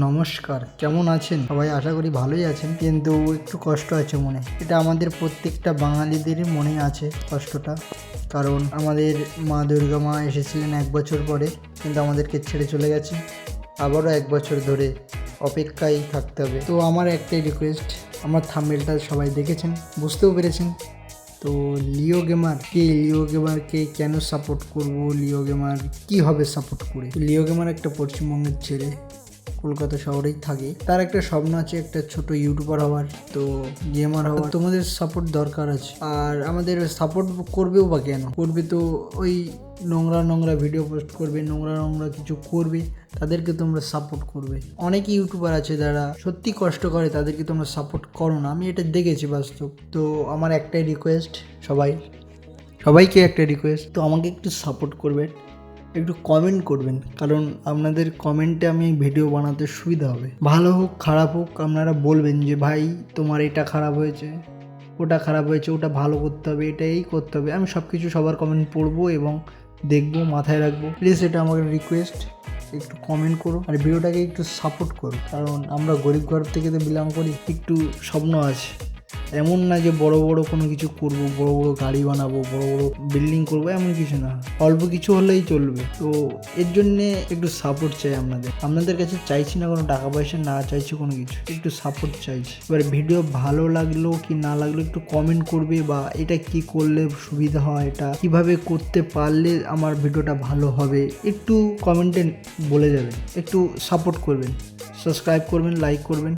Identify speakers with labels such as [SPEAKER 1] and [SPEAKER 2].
[SPEAKER 1] নমস্কার, কেমন আছেন? সবাই আশা করি ভালোই আছেন, কিন্তু একটু কষ্ট আছে মনে। এটা আমাদের প্রত্যেকটা বাঙালিদেরই মনে আছে কষ্টটা। কারণ আমাদের মা দুর্গা মা এসেছিলেন এক বছর পরে, কিন্তু আমাদেরকে ছেড়ে চলে গেছে। আবারও এক বছর ধরে অপেক্ষায় থাকতে হবে। তো আমার একটাই রিকোয়েস্ট আমার থাম্বেলটা সবাই দেখেছেন, বুঝতেও পেরেছেন? তো লিও গেমার, কে লিও গেমারকে কেন সাপোর্ট করব? লিও গেমার কি হবে সাপোর্ট করে? লিও গেমার একটা পশ্চিমবঙ্গের ছেলে। কলকাতা শহরেই থাকি। তার একটা স্বপ্ন আছে, একটা ছোট ইউটিউবার হওয়ার। তো গেমার হওয়ার। তোমাদের সাপোর্ট দরকার আছে। আর আমাদের সাপোর্ট করবেও বা কেন? করবে তো ওই নোংরা নোংরা ভিডিও পোস্ট করবে, নোংরা নোংরা কিছু করবে, তাদেরকে তোমরা সাপোর্ট করবে। অনেক ইউটিউবার আছে যারা সত্যি কষ্ট করে, তাদেরকে তোমরা সাপোর্ট করো না। আমি এটা দেখেছি বাস্তব। তো আমার একটাই রিকোয়েস্ট সবাই, সবাইকে একটা রিকোয়েস্ট তো আমাকে একটু সাপোর্ট করবেন একটু কমেন্ট করবেন, কারণ আপনাদের কমেন্টে আমি ভিডিও বানাতে সুবিধা হবে। ভালো হোক, খারাপ হোক, আপনারা বলবেন যে, ভাই, তোমার এটা খারাপ হয়েছে, ওটা খারাপ হয়েছে, ওটা ভালো করতে হবে, এটা এই করতে হবে। আমি সব কিছু সবার কমেন্ট পড়ব এবং দেখব, মাথায় রাখব। প্লিজ এটা আমার রিকোয়েস্ট একটু কমেন্ট করো। আর ভিডিওটাকে একটু সাপোর্ট করো, কারণ আমরা গরিব ঘর থেকে তো বিলং করি, একটু স্বপ্ন আছে। এমন না যে বড় বড় কোনো কিছু করব, বড় বড় গাড়ি বানাবো, বড় বড় বিল্ডিং করব, এমন কিছু না। অল্প কিছু হলেই চলবে। তো এর জন্যে একটু সাপোর্ট চাই আপনাদের। আপনাদের কাছে চাইছি না কোনো টাকা পয়সা, না চাইছি কোনো কিছু। একটু সাপোর্ট চাইছি। এবার ভিডিও ভালো লাগল কি না লাগল একটু কমেন্ট করবে বা এটা কি করলে সুবিধা হয়, এটা কীভাবে করতে পারলে আমার ভিডিওটা ভালো হবে, একটু কমেন্টে বলে যাবেন। একটু সাপোর্ট করবেন। সাবস্ক্রাইব করবেন লাইক করবেন।